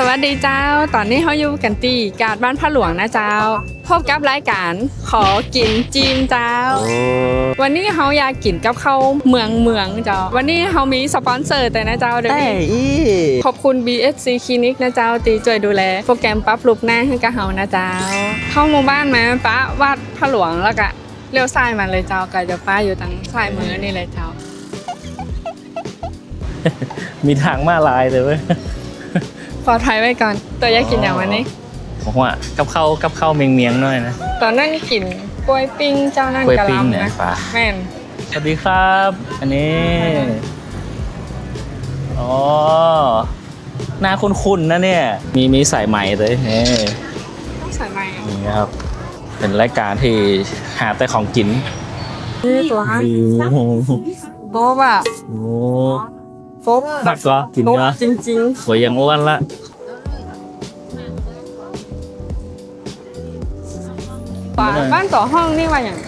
สวัสดีเจ้า ตอนนี้เขาอยู่กันตีกาดบ้านพระหลวงนะเจ้า พบกับรายการขอกินจีมเจ้า วันนี้เขาอยากกินกับข้าวเมืองเมืองเจ้า วันนี้เขามีสปอนเซอร์แต่นะเจ้าเดี๋ยวแต่นี้อีขอบคุณ BSC คลินิกนะเจ้า ตีช่วยดูแล โปรแกรมปรับรูปหน้าให้กับเฮานะเจ้า เข้าหมู่บ้านมาป้าวาดพระหลวงแล้วก็เลี้ยวซ้ายมาเลยเจ้าก็จะป้าอยู่ทางซ้ายมือนี่เลยเจ้า มีทางมาลายเลยเว้ย ปลอดภัยไว้ก่อน ตัวอยากกินอย่างวันนี้ผมว่ากับข้าวกับข้าวเมียงเมียงๆหน่อยนะตอนนั่งกินกล้วยปิ้งเจ้านั่นกล้วยกะปิ้งลำเนี่ยนะป่ะแม่นสวัสดีครับ อันนี้อ๋อหน้าคุ้นๆนะเนี่ย มีมีสายใหม่เลยนี่ต้องใส่ไม้อะนี่ครับ เป็นรายการที่หาแต่ของกินนี่ตัวฮะโอ้โหโบ๊บอะโอ้โบ๊บหนักก็กินโบ๊บก็จริงสวยยังอ้วนละๆป่าบ้านต่อห้องนี่ว่าอย่าง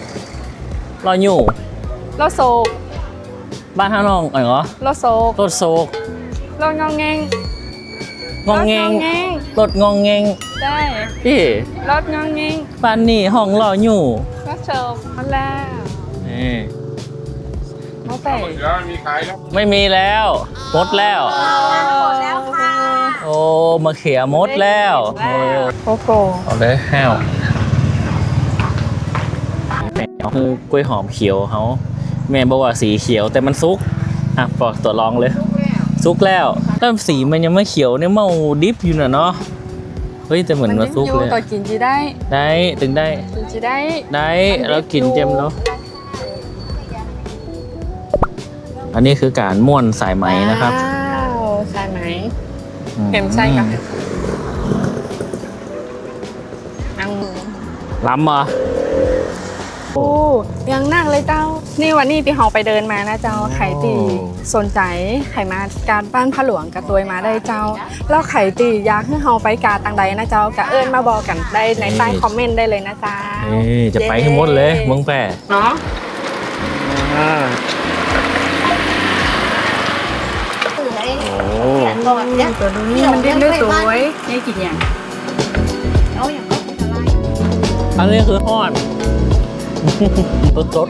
รออยู่รถโซกบ้านท่าน้องอ๋อเหรอรถโซกรถโซกรถงองแงงงองแงงรถงองแงงรถงองแงงได้พี่รถงองแงงบ้านนี่ห้องรออยู่รถโซกมาแล้วนี่ มาแต่เดี๋ยวมีขายแล้วไม่มีแล้วหมดแล้ว หมดแล้วค่ะโอ้มาเขียหมดแล้วโอ้โอ้โหเอาเลยแห้วคือกล้วยหอมเขียวเขาแม่บอกว่าสีเขียวแต่มันซุกอะปอกตัวลองเลยซุกแล้วแต่สีมันยังไม่เขียวเนี่ยเมาดิฟอยู่น่ะเนาะเฮ้ยแต่เหมือนมาซุกอยู่เลยต่อกินจีได้ ได้ถึงได้กินจีได้ได้แล้วกินเจมเนา อันนี้คือการม่วนสายไหมนะครับว้าวใช่ไหมอืเห็นไส้กันนั่งล้ำเหรอโอ้ยังนั่งเลยเจ้า นี่วันนี้ที่เราไปเดินมานะเจ้าไข่ตีสนใจไข่มาการบ้านพระหลวงกับตัวมาได้เจ้า แล้วไข่ตีอยากให้เราไปกาตังใดนะเจ้ากะเอิญมาบอกกันได้ในใต้คอมเมนต์ได้เลยนะเจ้าเอ้ยจะไปให้หมดเลยเมืองแปะเนาะ โอ้ ตัวดูนี่มันดิ้นด้วยสวยนี่กินอย่างอันนี้คือฮอดสดสด